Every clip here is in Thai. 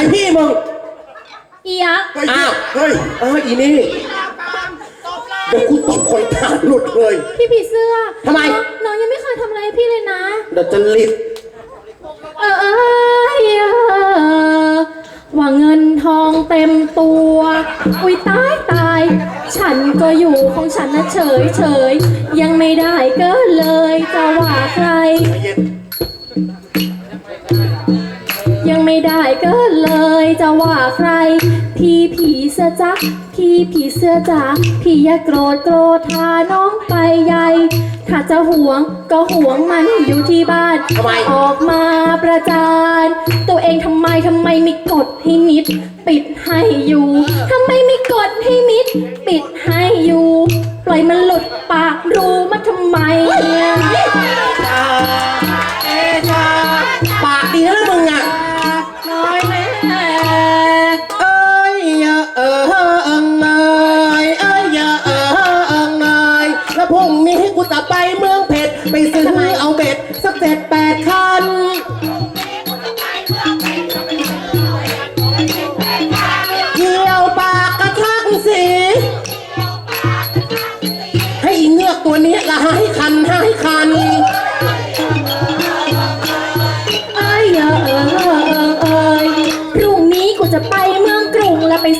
รพี่มึงอียักษ์อ้าวเฮ้ยเอออีนี่เดี๋ยวกูตบคนตาหลุดเลย พี่ผีเสื้อทำไม น้องยังไม่เคยทำอะไรให้พี่เลยนะ เดี๋ยวจะลิดเออเอยเออว่าเงินทองเต็มตัว อุ้ยตายตาย ฉันก็อยู่ของฉันนะเฉยเฉยยังไม่ได้ก็เลยจะว่าใคร ยังไม่ได้ก็เลยจะว่าใคร พี่ผีเสื้อจักพี่ผีเสื้อจักพี่อย่าโกรธโกรธทาน้องไปใหญ่ ถ้าจะห่วงก็ห่วงมันอยู่ที่บ้านทำไม ออกมาประจาน ตัวเองทำไมทำไมไม่กดให้มิด ปิดให้อยู่ทำไมไม่กดให้มิด ปิดให้อยู่ ปล่อยมันหลุดปากรู้มาทำไมเนี่ยปากดีนะมึงอะ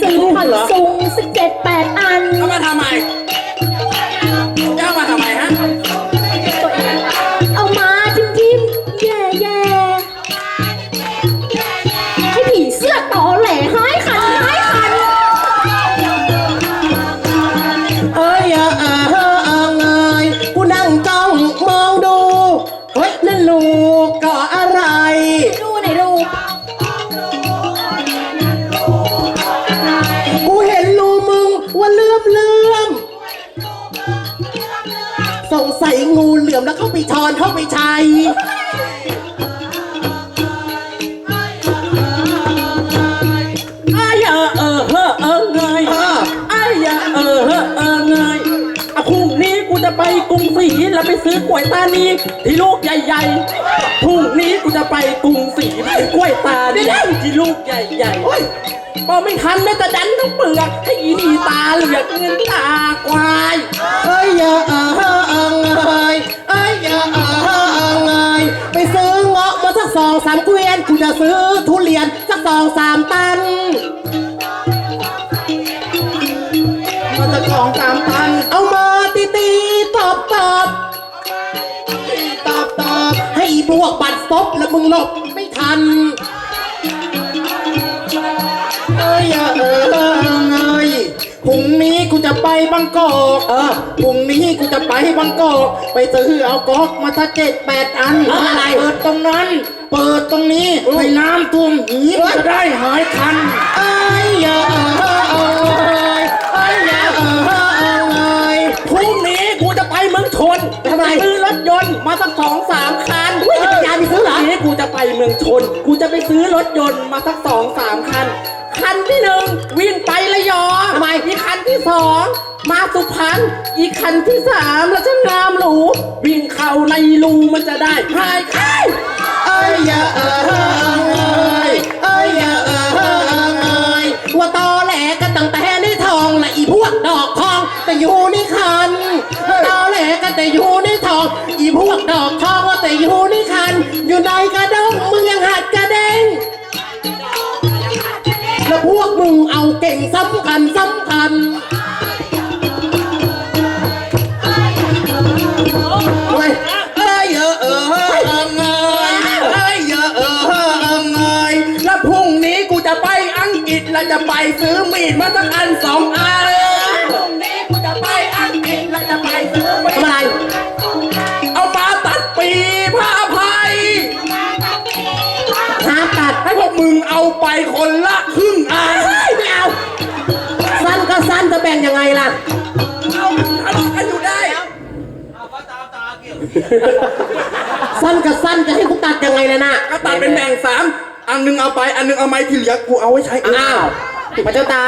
กรุ งศรีแล้วไปซื้อกล้วยตานีที่ลูกใหญ่ๆพรุ่งนี้กูจะไปกรุงศรีไปซื้อกล้วยตานีที่ลูกใหญ่ๆโอ้ยพอไม่ทันแม่แต่ดันต้องเปลือกให้อีนี่ตาเหลือกเงินตาควายเอ้ยอย่าอะเฮ้ออะเงยเอ้ยอย่าอะเฮ้ออะเงยไปซื้อเงาะมาสักสองสามเกวียนกูจะซื้อทุเรียนสักสองสามตันมาจะของสามพันเอามาตีตีตอบตอบ พวกบัตรซบแล้วมึงหลบไม่ทัน เอ้ยเออเอ้ยพรุ่งนี้กูจะไปบางกอกเออพรุ่งนี้กูจะไปบางกอก ไปซื้อเอาก๊อกมาสักเจ็ดแปดอันเอาอะไร เปิดตรงนั้น เปิดตรงนี้ให้น้ำท่วมหีมันจะได้หายคันไอ้ยาเอ้ย ทำไม ซื้อรถยนต์มาสักสองสามคันอุ๊ยจักรยานไปซื้อเหรอพรุ่งนี้กูจะไปเมืองชน กูจะไปซื้อรถยนต์มาสักสองสามคัน คันที่หนึ่งวิ่งไประยองทำไม อีกคันที่สองมาสุพรรณ อีกคันที่สามแล้วจะงามหรู วิ่งเข้าในรูมันจะได้หายไข้ไอ้ยาเอ้ มึงเอาไปคนละครึ่งอันเฮ้ยไม่เอาสั้นก็สั้นจะแบ่งยังไงล่ะ เอาทะเลาะกันอยู่ได้ สั้นกับสั้นจะให้กูตัดยังไงล่ะน่ะก็ตัดเป็นแบ่งสามอันหนึงเอาไปอันหนึงเอาไม้ที่เหลือกูเอาไว้ใช้เองอ้าวพระเจ้าตา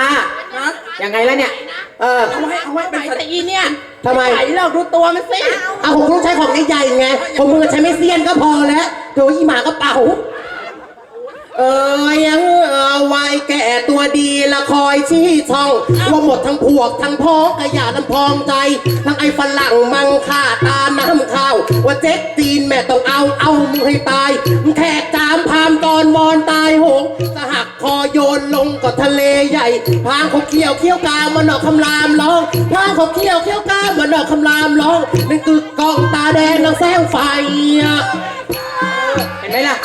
นะยังไงล่ะเนี่ย เออ เอาไว้เอาไว้เป็นสัตว์อีเนี่ยทำไม ไหลเราดูตัวมันสิเอาผมต้องใช้ของใหญ่ๆไงผมมือใช้ไม่เซียนก็พอแล้วโดยอีหมากระเป๋า เออยังเอาายแก่ตัวดีละคอยชี้ช่องว่าหมดทั้งพวกทั้งพ้องกระยาน้ำพองใจ ทั้งไอ้ฝรั่งมังค่าตาน้ำข้าว ว่าเจ๊กจีนแม่ต้องเอาเอามึงให้ตายแขกจามพามตอนวอนตายโหงสหักคอโยนลงกับทะเลใหญ่พางเขาเขี้ยวเขี้ยวกามันดอกคำรามร้องพางเขาเขี้ยวเขี้ยวกามันดอกคำรามร้องนั่นคือกองตาแดงแล้วแสงไฟอะเห็น ไหมล่ะ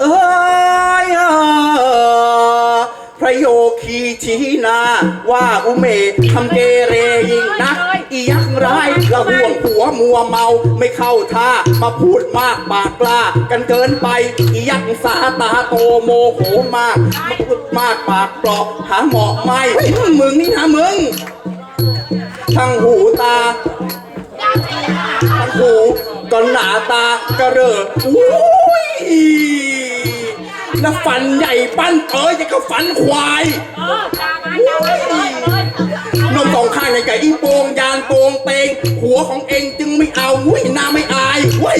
เอ้ยเออพระโยคีชี้นา ว่าอุเมทำเกเรยิงนักอียักษ์ร้ายละห่วงหัวมัวเมาไม่เข้าท่ามาพูดมากปากกล้า กันเกินไปอียักษ์สาตาโตโมโหมากมาพูดมากปากเปลอกหาเหมาะไมเฮ้ยมึงนี่นะมึง ทั้งหูตาทั้งหูก็หนาตากระเริกอุ้ยแล้วฟันใหญ่ปั้นเอ้ยยังก็ฟันควายนมสองข้างอย่างไก่อีโปงยานโปงเตงหัวของเองจึงไม่เอาอุ้ยหน้าไม่อายเว้ย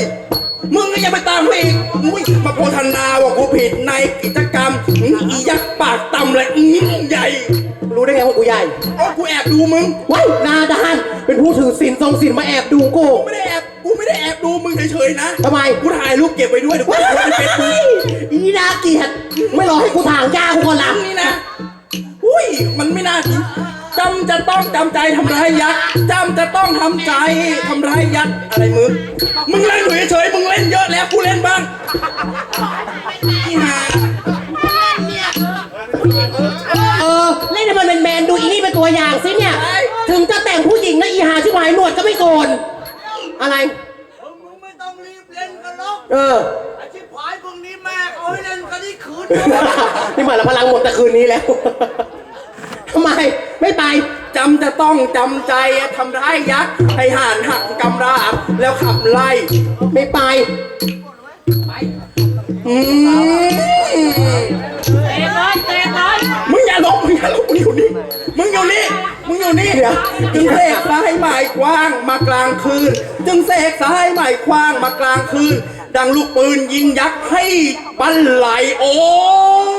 มึงก็ยังไปตามเขาอีกอุ้ยมาโพธนาว่ากูผิดในกิจกรรมอื้ออียักษ์ปากต่ำเลยอื้อใหญ่ รู้ได้ไงว่ากูใหญ่เอ๋อกูแอบดูมึง ว้ายหนาด้านเป็นผู้ถือศีลทรงศีลมาแอบดูกูกูไม่ได้แอบ กูไม่ได้แอบดูมึงเฉยๆนะ ทำไมกูถ่ายรูปเก็บไว้ด้วยเดี๋ยวกูว้าโพสต์ในเฟซบุ๊กยอีน่าเกลียดไม่รอให้กูถางยากูก่อนละนี่นะ อุ้ย มันไม่น่าจริงจำจะต้องจำใจทำร้ายยักษ์จำจะต้องทำใจทำร้ายยักษ์อะไรมึง มึงเล่นอยู่เฉยๆมึงเล่นเยอะแล้วกูเล่นบ้างนี่ฮะ แมนๆดูอีนี่เป็นตัวอย่างสิเนี่ย ถึงจะแต่งผู้หญิงนะอีหาชิบหายหนวดก็ไม่โกน อะไร มึงไม่ต้องรีบเล่นกันหรอกเออ ไอ้ชิบหายพวกนี้แม่เอาให้เล่นกันที่คืนนี่เหมือนเราพลังหมดแต่คืนนี้แล้ว ทำไมไม่ไป จำจะต้องจำใจทำร้ายยักษ์ให้ห่านหักกำราบแล้วขับไล่ ไม่ไป อืมมึงอย่าลงมึงอย่าลงมึงอยู่นี่ มึงอยู่นี่ มึงอยู่นี่เดี๋ยวจึงเสกสายไม้กว้างมากลางคืน จึงเสกสายไม้กว้างมากลางคืน ดังลูกปืนยิงยักษ์ให้บันไหลโอ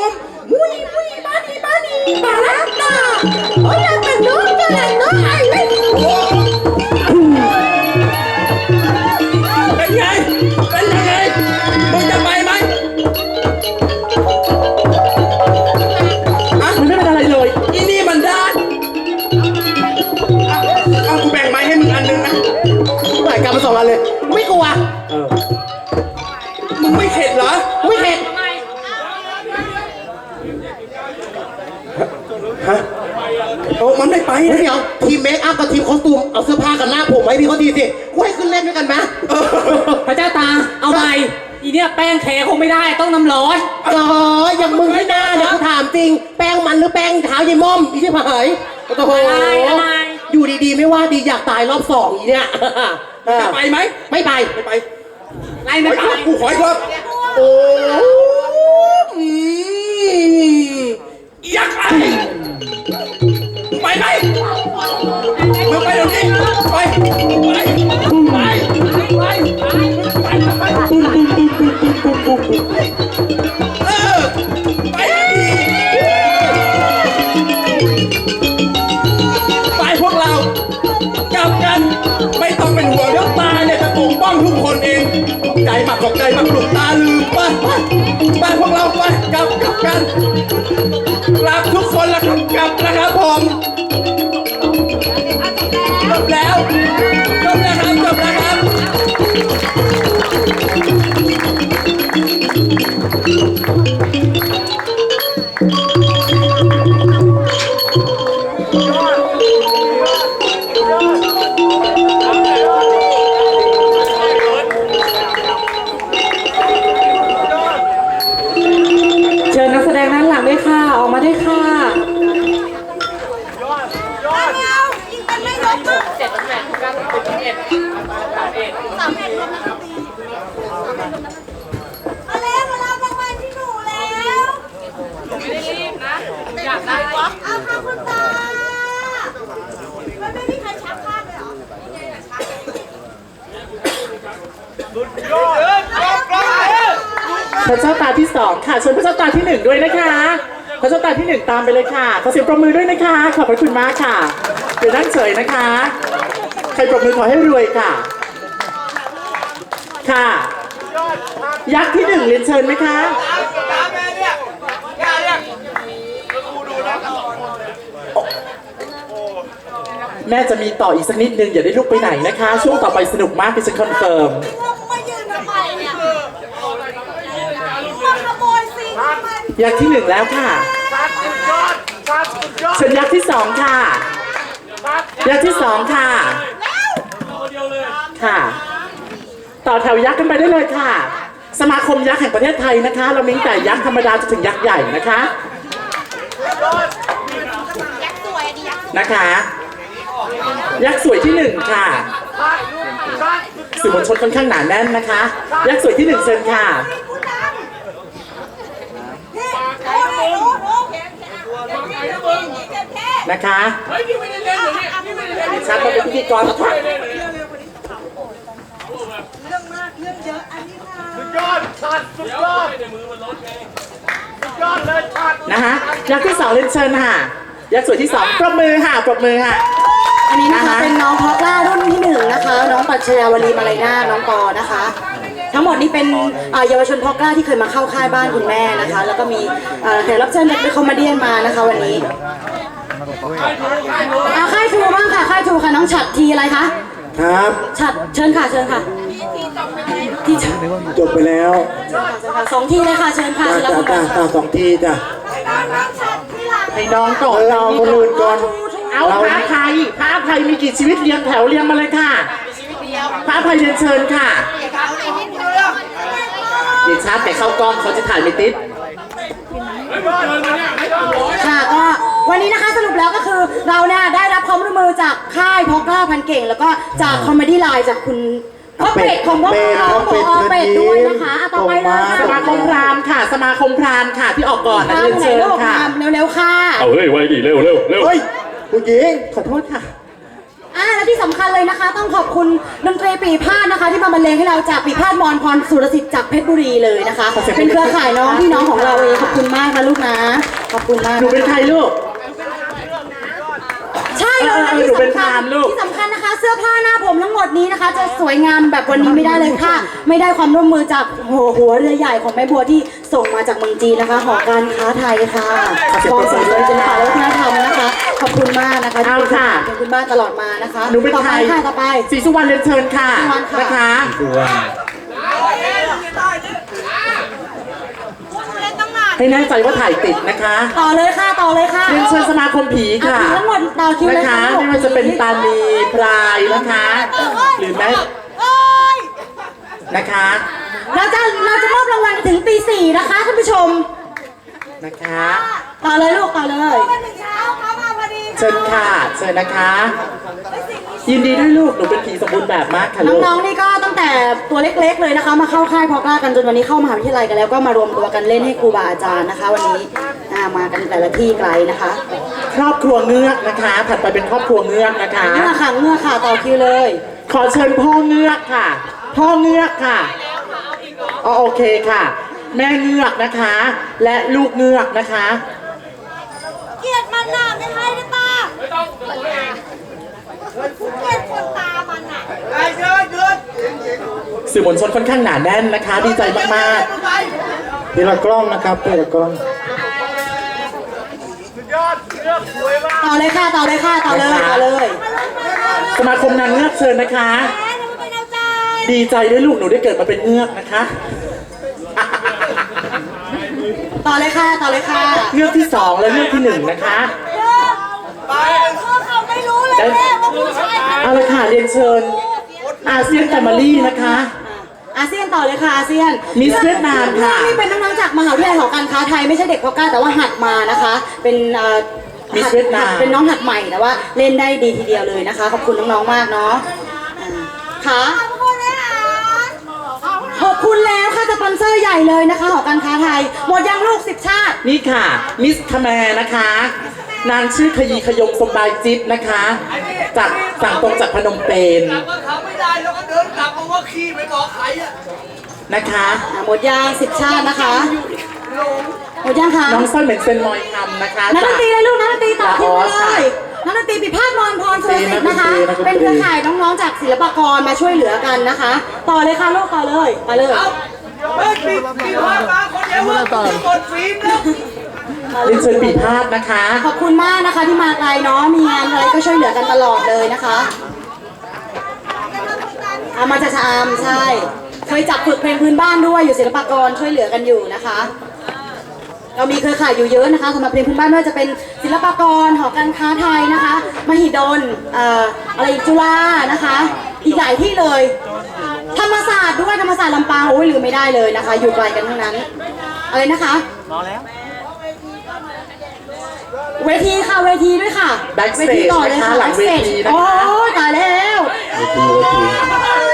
มมุยมุยมาดีมาดีมาลักนาโอ้ยยังเป็นน้องกันน้อ มันไม่ไปเฮ้ยนะเดี๋ยวทีมเมคอัพกับทีมคอสตูมเอาเสื้อผ้ากับหน้าผมมาให้พี่เขาทีสิกูให้ขึ้นเล่นด้วยกันไหมพระเจ้าตา เอาใหม่อีเนี่ยแป้งแขคงไม่ได้ต้องน้ำร้อนเอออย่างมึงที่หน้าเนี่ยกูถามจริง แป้งมันหรือแป้งเท้ายายม่อมอีชิบหายโอ้โหอะไรอะไรอยู่ดีๆ ไม่ว่าดีอยากตายรอบสองอีเนี่ยเออจะไปไหมไม่ไปไม่ไปไล่ไม่ไปกูขออีกรอบโอ้อืมยักษ์ไอ้มึง ไปไหนมึงไปเดี๋ยวนี้ไปไปไปไปไปเออไปไปพวกเรากลับกัน ไม่ต้องเป็นห่วงเดี๋ยวตาเนี่ยจะปกป้องทุกคนเอง ใจมากขอบใจมากหลุกตาลืมไปไปไปพวกเราไปกลับกลับกันกลับทุกคนละครับกลับนะครับผมจบแล้วจบแล้วครับจบแล้ว มายิงเป็นไม่ลบมากเจ็ดตำแหน่งเก้าสิบเอ็ดสามเอ็ดสามเอ็ดรวมแล้วตีเอาแล้วมาแล้วรางวัลที่หนูแล้วไม่ได้รีบนะ อยากได้วะเอาค่ะคุณตามันไม่มีใครชักภาพเลยเหรอยอดพระเจ้าตาที่สองค่ะชวนพระเจ้าตาที่หนึ่งด้วยนะคะ พระเจ้าตาที่หนึ่งตามไปเลยค่ะ ขอเสียงปรบมือด้วยนะคะ ขอบพระคุณมากค่ะเดี๋ยวนั่งเฉยนะคะ ใครปรบมือขอให้รวยค่ะ ค่ะ ยักษ์ที่หนึ่งเรียนเชิญไหมคะแม่เนี่ยย่เนี่ยแม่จะมีต่ออีกสักนิดนึงอย่าได้ลุกไปไหนนะคะ ช่วงต่อไปสนุกมากที่ฉันคอนเฟิร์ม เรามายืนทำไมเนี่ยมาขโมยซีนทำไม ยักษ์ที่หนึ่งแล้วค่ะชัดสุดยอดชัดสุดยอดเชิญยักษ์ที่สองค่ะยักษ์ที่สองค่ะ ค่ะ ต่อแถวยักษ์กันไปได้เลยค่ะ สมาคมยักษ์แห่งประเทศไทยนะคะ เรามีตั้งแต่ยักษ์ธรรมดาจนถึงยักษ์ใหญ่นะคะ ยักษ์สวยดิยักษ์นะคะ ยักษ์สวยที่หนึ่งค่ะสื่อมวลชนค่อนข้างหนาแน่นนะคะ ยักษ์สวยที่หนึ่งเชิญค่ะ ผู้นำนี่โอ้ยโอ้โหเห็นเห็นเห็นเห็นเห็ นเท่นะคะเฮ้ยนี่ไม่ได้เล่นเลยเนี่ยนี่ไม่ได้เล่นดิฉันก็เป็นพิธีกรนะคะเรื่องมากเรื่องเยอะอันนี้ค่ะสุดยอดชัดสุดยอดสุดยอดเลยชัดนะคะยักษ์ที่สองเรียนเชิญค่ะยักษ์สวยที่สองปรบมือค่ะปรบมือค่ะอันนี้นะคะนะคะเป็นน้องพอกล่ารุ่นที่หนึ่งนะคะ น้องปัชญาวลีมาลัยนาถน้องปอนะคะ ทั้งหมดนี้เป็นเอ่อเยาวชนพอกล้าที่เคยมาเข้าค่ายบ้านคุณแม่นะคะ แล้วก็มีเอ่อแขกรับเชิญเป็นคอมเมเดี้มานะคะวันนี้ เอาค่ายทูบ้างค่ะค่ายทูค่ะน้องฉัดทีอะไรคะครับฉัดเชิญค่ะเชิญค่ะที่เชิญจบไปแล้วค่ะสองทีเลยค่ะเชิญค่ะเชิญรับจ้าคุณจ้าค่ะจ้าสองทีจ้ะน้องชัดที่หลังให้น้องก่อนเออเอาคนอื่นก่อน เอาพระไทยพระไทยมีกี่ชีวิตเรียงแถวเรียงมาเลยค่ะพระไทยเรียนเชิญค่ะดิชาร์จแต่เข้ากล้องเขาจะถ่ายไม่ติดค่ะก็ วันนี้นะคะสรุปแล้วก็คือเราเนี่ยได้รับความร่วมมือจากค่ายพอกล้าพันเก่ง แล้วก็จากคอมเมดี้ไลน์จากคุณพ่อเป็ดของพวกเราขอเป็ดด้วยนะคะอะต่อไปเลยสค่ะมาคมพราหมณ์ค่ะสมาคมพราหมณ์ค่ะที่ออกก่อนนะตามเรียนไหนเชิญลูกค่ะตามเร็วๆค่ะ เอาเฮ้ยไว้ดิเร็วเร็วเร็วเฮ้ยผู้หญิงขอโทษค่ะอ่าและที่สำคัญเลยนะคะ ต้องขอบคุณดนตรีปีพาดนะคะ ที่มาบรรเลงให้เราจากปีพาดมอนพรสุรสิทธิ์จากเพชรบุรีเลยนะคะขอเสียงเป็นเครือข่ายน้องพี่น้องของเราเองขอบคุณมากนะลูกนะขอบคุณมากหนูเป็นใครลูกใช่ เลยเออเออและที่หนูเป็นสำพคัราหญมณ์ลูก ที่สำคัญนะคะ เสื้อผ้าหน้าผมทั้งหมดนี้นะคะ จะสวยงามแบบวันนี้ไม่ได้เลยค่ะ ไม่ได้ความร่วมมือจากหัวหัวเรือใหญ่ของแม่บัวที่ส่งมาจากเมืองจีนนะคะ หอการค้าไทยค่ะกองส่งเสริมศิลปะและวัฒนธรรมนะคะ ขอบคุณมากนะคะที่เอาค่ะเป็นคุณบ้านตลอดมานะคะหนูเป็นต่อใคไปรค่ะต่อไปศรีสุวรรณเรียนเชิญค่ะศรีสุวรรณค่ะ นะคะเล่นตั้งนาน ให้แน่ใจว่าถ่ายติดนะคะต่อเลยค่ะต่อเลยค่ะเรียนเชิญสมาคมผีอะค่ะทั้งหมดต่อคิวเลยนะคะค่ะไม่ว่าจะเป็นตานีพรายนะคะ หรือแม้เอ้ยนะคะ เราจะเราจะมอบรางวัลกันถึงตีสี่นะคะท่านผู้ชม นะคะ ต่อเลยลูกต่อเลย มาถึงเช้าเขามาพอดีเชิญค่ะ เชิญนะคะ ยินดีด้วยลูก หนูเป็นผีสมบูรณ์แบบมากค่ะลูก น้องๆนี่ก็ตั้ง แต่ตัวเล็กๆเลยนะคะ มาเข้าค่ายพอกล้ากันจนวันนี้เข้ามหาวิทยาลัยกันแล้วก็มารวมตัวกันเล่นให้ครูบาอาจารย์นะคะ วันนี้อ่ามากันแต่ละที่ไกลนะคะครอบครัวเงือกนะคะ ถัดไปเป็นครอบครัวเงือกนะคะ เงื่อค่ะเงื่อค่ะต่อคิวเลย ขอเชิญพ่อเงือกค่ะ พ่อเงือกค่ะอ๋อโอเคค่ะ แม่เงือกนะคะ และลูกเงือกนะคะ เกลียดมันน่ะไม่ให้ได้ป่ะไม่ต้องเกลียดคนตามันน่ะ ไอ้เดินเดิน สื่อมวลชนค่อนข้างหนาแน่นนะคะ ดีใจมากทีละกล้องนะครับทีละกล้องสุดยอดเลือกสวยมากต่อเลยค่ะต่อเลยค่ะต่อเลยต่อเลยๆสมาคมนางเงือกเชิญนะคะแม่ทำไมเป็นเอาใจดีใจด้วยลูกหนูได้เกิดมาเป็นเงือกนะคะ ต่อเลยค่ะต่อเลยค่ะเงือกที่สองและเงือกที่หนึ่งนะคะเลิกไปเขาไม่รู้เลยแม่ว่าผู้ชายคนเอาละค่ะเรียนเชิญ อาเซียนแฟมิลี่นะคะ อาเซียนต่อเลยค่ะอาเซียนมิสเวียดนามค่ะ นี่เป็นน้องๆจากมหาวิทยาลัยหอการค้าไทยไม่ใช่เด็กพอกล้าแต่ว่าหัดมานะคะ เป็นเอ่อมิสหัดเวียดนามเป็นน้องหัดใหม่แต่ว่าเล่นได้ดีทีเดียวเลยนะคะขอบคุณน้องๆมากเนาะอ่าค่ะขอบคุณเลยอะขอบคุณแล้วค่ะสปอนเซอร์ใหญ่เลยนะคะหอการค้าไทยหมดยังลูกสิบชาติ นี่ค่ะ มิสคาแมนะคะ นางชื่อขยีขยงสมบายจิ๊บนะคะ จากสั่งตรงจากพนมเปญกลับก็ขับไม่ได้แล้วก็เดินกลับเพราะว่าขี้ไปบอกใครอะนะคะอะหมดยางสิบชาตินะคะหมดยางคะน้องสร้อยเหมือนเป็นมอยคำนะคะนักดนตรีเลยลูกนักดนตรีต่อที่อ๋อเลค่ะยนักดนตรีปิพาทมรพรสุรสิทธิ์นะคะนักดนตรีเป็นเครือข่ายน้องๆจากศิลปากรมาช่วยเหลือกันนะคะ ต่อเลยค่ะลูกต่อเลยไปเลย เรียนเชิญปีพาดนะคะ ขอบคุณมากนะคะที่มาไกลเนาะมีงานอะไรก็ช่วยเหลือกันตลอดเลยนะคะเอามาจากชะอามใช่ เคยจับฝึกเพลงพื้นบ้านด้วยอยู่ศิลปากรช่วยเหลือกันอยู่นะคะ เรามีเครือข่ายอยู่เยอะนะคะสำหรับเพลงพื้นบ้านไม่ว่าจะเป็นศิลปากรหอการค้าไทยนะคะ มหิดลเอ่ออะไรอีกจุฬานะคะ อีกหลายที่เลย ธรรมศาสตร์ด้วยธรรมศาสตร์ลำปางโอ้ยลืมไม่ได้เลยนะคะ อยู่ไกลกันทั้งนั้นอะไรนะคะ เวทีค่ะเวทีด้วยค่ะ Backstage เวทีต่อเลยค่ะนะคะหลังเวที Backstage นะคะ โอ้ยตายแล้ว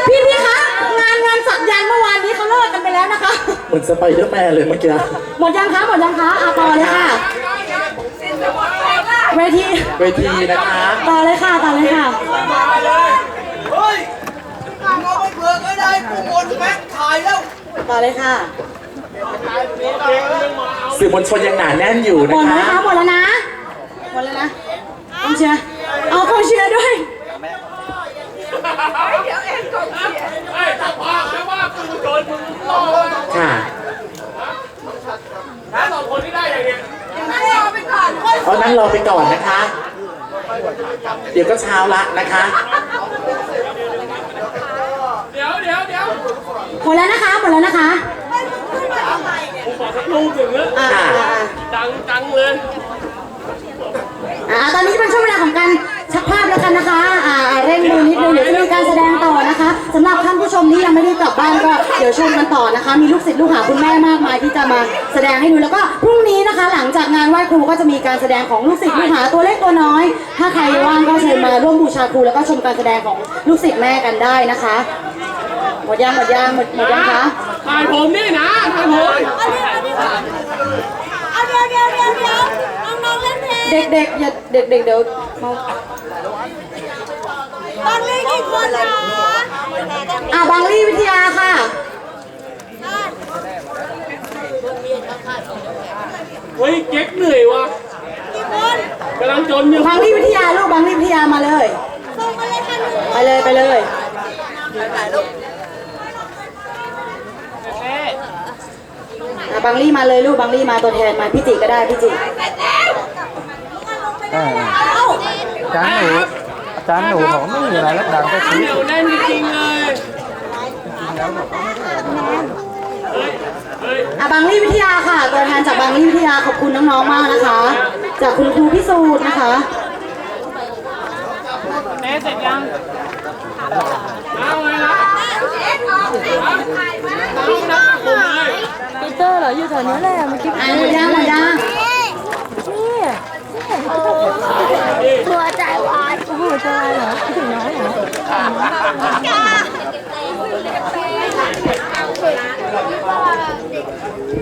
พี่พี่คะงานงานสักยันต์เมื่อวานนี้เขาเลิกกันไปแล้วนะคะ เหมือนสไปเดอร์แมนเลยเมื่อกี้หมดยังคะหมดยังคะอะต่อเลยค่ะ เวทีเวทีนะคะต่อเลยค่ะต่อเลยค่ะ เฮ้ยเอาไปเผื่อก็ได้กูหมดแม็กถ่ายแล้ว ต่อเลยค่ะสื่อมวลชนยังหนาแน่นอยู่หมนะดแล้วคะนะคะหมดแล้วนะ หมดแล้วนะกองเชียร์เอากองเชียร์ด้วยเฮ้ยถ้าพาไม่ว่ากูโดนมึงต่อเลยค่ะถ้าสองคนที่ได้อย่างเงี้ยเอานั่งรอไปก่อนนะคะ เดี๋ยวก็เช้าละนะคะ เดี๋ยวเดี๋ยวเดี๋ยวหมดแล้วนะคะหมดแล้วนะคะลูกถึงแล้วอ่าค่ะอ่าดังจังเลย อ่าตอนนี้เป็นช่วงเวลาของการชักภาพแล้วกันนะคะอ่าอ่าเร่งมือนิดนึงเดี๋ยวจะมีการแสดงต่อนะคะสำหรับท่านผู้ชมที่ยังไม่ได้กลับบ้านก็เดี๋ยวชมกันต่อนะคะ มีลูกศิษย์ลูกหาคุณแม่มากมายที่จะมาแสดงให้ดูแล้วก็พรุ่งนี้นะคะ หลังจากงานไหว้ครูก็จะมีการแสดงของลูกศิษย์ลูกหาตัวเล็กตัวน้อย ถ้าใครว่างก็เชิญมาร่วมบูชาครูแล้วก็ชมการแสดงของลูกศิษย์แม่กันได้นะคะหมดยังหมดยังหมดหมดยังคะถ่ายผมนี่นะถ่ายผม เอาเดี๋ยวเดี๋ยวเดี๋ยวเดี๋ยวน้องๆ เล่นเพลงเด็กๆอย่าเด็กๆเดี๋ยวมาตอนนี้กี่คนนะอ่าบางรีวิทยาค่ะ เฮ้ยเก๊กเหนื่อยว่ะกี่คนกำลังจนอยู่บางรีวิทยาลูกบางรีวิทยามาเลย ส่งมาเลยค่ะหนูไปเลยไปเลยอะบางรีมาเลยลูกบางรีมาตัวแทนมาพี่จิก็ได้พี่จิ เอ้าอาจารย์หนูอาจารย์หนูบอกไม่มีอะไรแล้วดังก็ชี้เหนียวแน่นจริงๆเลยอะบางรีวิทยาค่ะ ตัวแทนจากบางรีวิทยาขอบคุณน้องๆมากนะคะ จากคุณครูพิสูจน์นะคะเอาเลยนะเอ็ดออกเอ็ดถ่ายมาลูกนักผมเลยปีเตอร์เหรออยู่แถวนี้แหละเมื่อกี้อะหมดยังหมดยัง หัวใจวายโอ้โหจะอะไรเหรอคิดถึงน้องเหรอ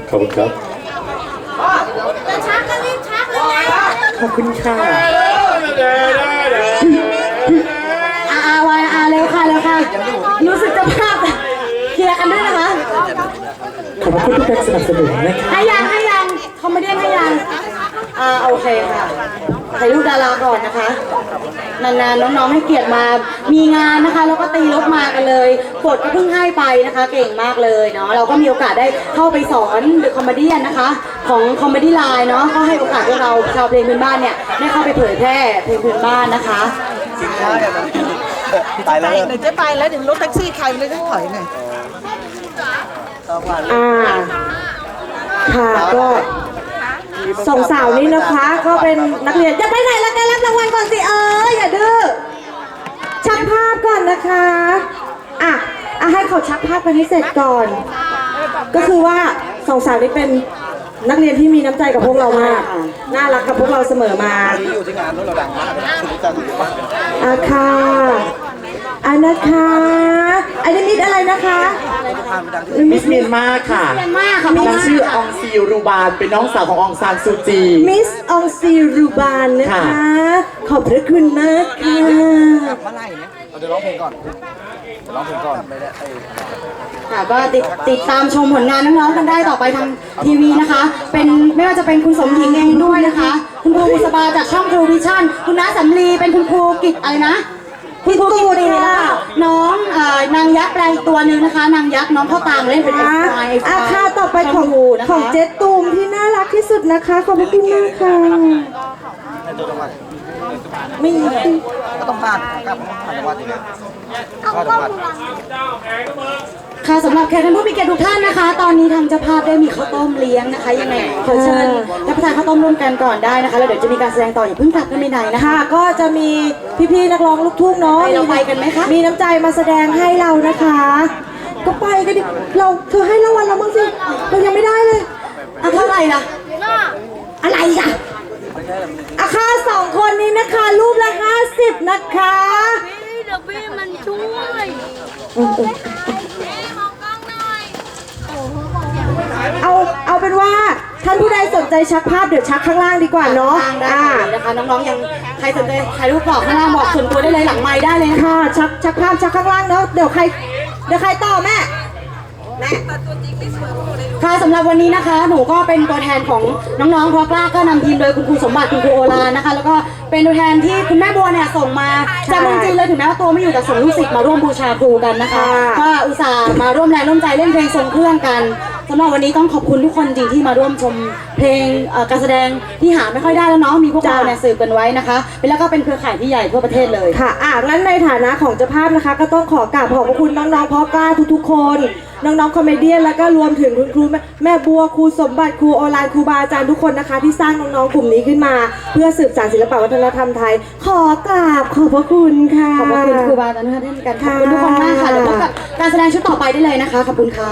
ขอบคุณครับจะชักก็รีบชักเลยนะขอบคุณค่ะอะอะวายอะเร็วค่ะเร็วค่ะ รู้สึกจะพลาดเคลียร์กันด้วยนะคะ ขอบคุณทุกการสนับสนุนนะคะให้ยังให้ยังคอมเมดี้ให้ยัง อ่าโอเคค่ะถ่ายรูปดาราก่อนนะคะ นานๆน้องๆให้เกียรติมา มีงานนะคะ แล้วก็ตีรถมากันเลยกดก็เพิ่งให้ไปนะคะ เก่งมากเลยเนาะ เราก็มีโอกาสได้เข้าไปสอนเดอะคอมเมดี้นะคะ ของคอมเมดี้ไลน์เนาะ ก็ให้โอกาสพวกเราชาวเพลงพื้นบ้านเนี่ยได้เข้าไปเผยแพร่เพลงพื้นบ้านนะคะไปแล้วเดี๋ยวจะไปแล้วเดี๋ยวรถแท็กซี่ใครเลยต้องถอยหน่อยอ่าค่ะก็ สองสาวนี้นะคะ ก็เป็นนักเรียนอย่าไปไหนละกันรับรางวัลก่อนสิเอออย่าดื้อชักภาพก่อนนะคะอะอะให้เขาชักภาพกันให้เสร็จก่อน ก็คือว่าสองสาวนี้เป็นนักเรียนที่มีน้ำใจกับพวกเรามาก น่ารักกับพวกเราเสมอมาอยู่ที่งานนู้นเราดังมากอาจารย์อะค่ะ อันนะคะ อันนี้มิดอะไรนะคะมิสเมียนมาค่ะเมียนมาค่ะนางชื่ออองซีรูบาน เป็นน้องสาวของอองซานซูจี มิสอองซีรูบานนะคะค่ะขอบพระคุณมากค่ะเมื่อไหร่เนี่ยเราเดี๋ยวร้องเพลงก่อนเดี๋ยวร้องเพลงก่อนไม่ได้ไอ้ค่ะก็ติดติดตามชมผลงานน้องๆกันได้ต่อไปทางทีวีนะคะ เป็นไม่ว่าจะเป็นคุณสมหญิงเองด้วยนะคะ คุณครูบุษบาจากช่องครูวิชั่น คุณน้าสำลีเป็นคุณครูกิจอะไรนะ คุณครูกิตติแล้วก็น้องเอ่อนางยักษ์แปลงอีกตัวหนึ่งนะคะ นางยักษ์น้องเข้าตางเล่นเป็นไอ้ไฟไอ้ไฟอาคาต่อไปของครูนะคะของเจ๊ตูมที่น่ารักที่สุดนะคะ ขอบพระคุณมากค่ะไม่ก็ต้องผ่านกับผ่านจังหวัดอีกแล้วเอากล้องดูหลัง ค่ะสำหรับแขกท่านผู้มีเกียรติทุกท่านนะคะ ตอนนี้ทางเจ้าภาพได้มีข้าวต้มเลี้ยงนะคะยังไงขอเชิญรับประทานข้าวต้มร่วมกันก่อนได้นะคะแล้วเดี๋ยวจะมีการแสดงต่ออย่าเพิ่งกลับกันไปไหนนะคะค่ะก็จะมีพี่ๆนักร้องลูกทุ่งเนาะไปเราไปกันไหมคะมีน้ำใจมาแสดงให้เรานะคะ ก็ไปกันดิเราเธอให้รางวัลเราบ้างสิเรายังไม่ได้เลยอะเท่าไหร่ล่ะน่าอะไรอะอาคาสองคนนี้นะคะ รูปละ50นะคะพี่เดี๋ยวพี่มันช่วยมองกล้องหน่อย โอ้โหบอกเสียงไม่ได้ เอาเอาเป็นว่าท่านผู้ใดสนใจชักภาพเดี๋ยวชักข้างล่างดีกว่าเนาะทางได้อ่านะคะน้องๆยังใครสนใจถ่ายรูปบอกข้างล่างบอกส่วนตัวได้เลยหลังไม้ได้เลยนะคะค่ะชักชักภาพชักข้างล่างเนาะเดี๋ยวใครเดี๋ยวใครต่อแม่ค่ะสำหรับวันนี้นะคะ หนูก็เป็นตัวแทนของน้องๆเพราะกล้าก็นำทีมโดยคุณครูสมบัติคุณครูโอลานนะคะ แล้วก็เป็นตัวแทนที่คุณแม่บัวเนี่ยส่งมาจากเมืองจีนเลยถึงแม้ว่าตัวไม่อยู่แต่ส่งลูกศิษย์มาร่วมบูชาครูกันนะคะค่ะก็อุตส่าห์มาร่วมแรงร่วมใจเล่นเพลงทรงเครื่องกัน สำหรับวันนี้ต้องขอบคุณทุกคนจริงที่มาร่วมชมเพลงเอ่อการแสดงที่หาไม่ค่อยได้แล้วเนาะมีพวกเราเนี่ยสืบกันไว้นะคะเป็นแล้วก็เป็นเครือข่ายที่ใหญ่ทั่วประเทศเลย ค่ะ อะ งั้นในฐานะของเจ้าภาพนะคะ ก็ต้องขอกราบขอบพระคุณน้องๆเพราะกล้าทุกๆคน น้องๆคอมเมเดี้แล้วก็รวมถึงคุณครูแม่แม่บัวครูสมบัติครูออนไลน์ครูบาอาจารย์ทุกคนนะคะ ที่สร้างน้องๆกลุ่มนี้ขึ้นมา เพื่อสืบสานศิลปวัฒนธรรมไทย ขอกราบขอบพระคุณค่ะ ขอบพระคุณครูบาอาจารย์ทุกท่านกันขอบคุณทุกคนมากค่ะเดี๋ยวพบกับการแสดงชุดต่อไปได้เลยนะคะขอบคุณค่ะ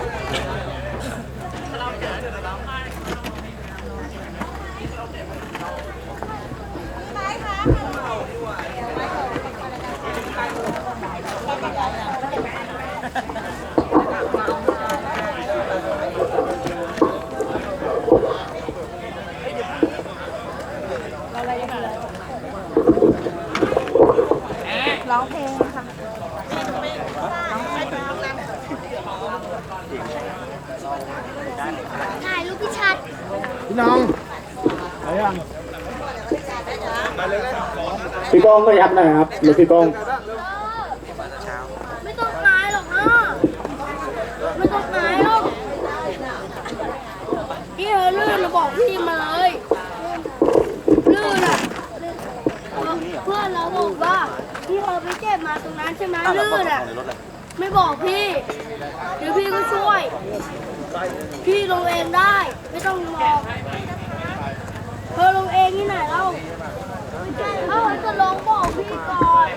ปพี่ชัดพี่น้องไปยังพี่ก้องก็ยับหน่อยครับหรือพี่ก้องไม่ต้องหายหรอกนะไม่ต้องหายหรอกพี่เธอลื่นเราบอกพี่มาเลยลื่นอะเพื่อนเราบอกว่าพี่เธอไปเจ็บมาตรงนั้นใช่ไหมลื่นอะไม่บอกพี่ เดี๋ยวพี่ก็ช่วย พี่ลงเองได้ ไม่ต้องบอกเธอลงเองที่ไหนเล่าเอ้าจะลงบอกพี่ก่อน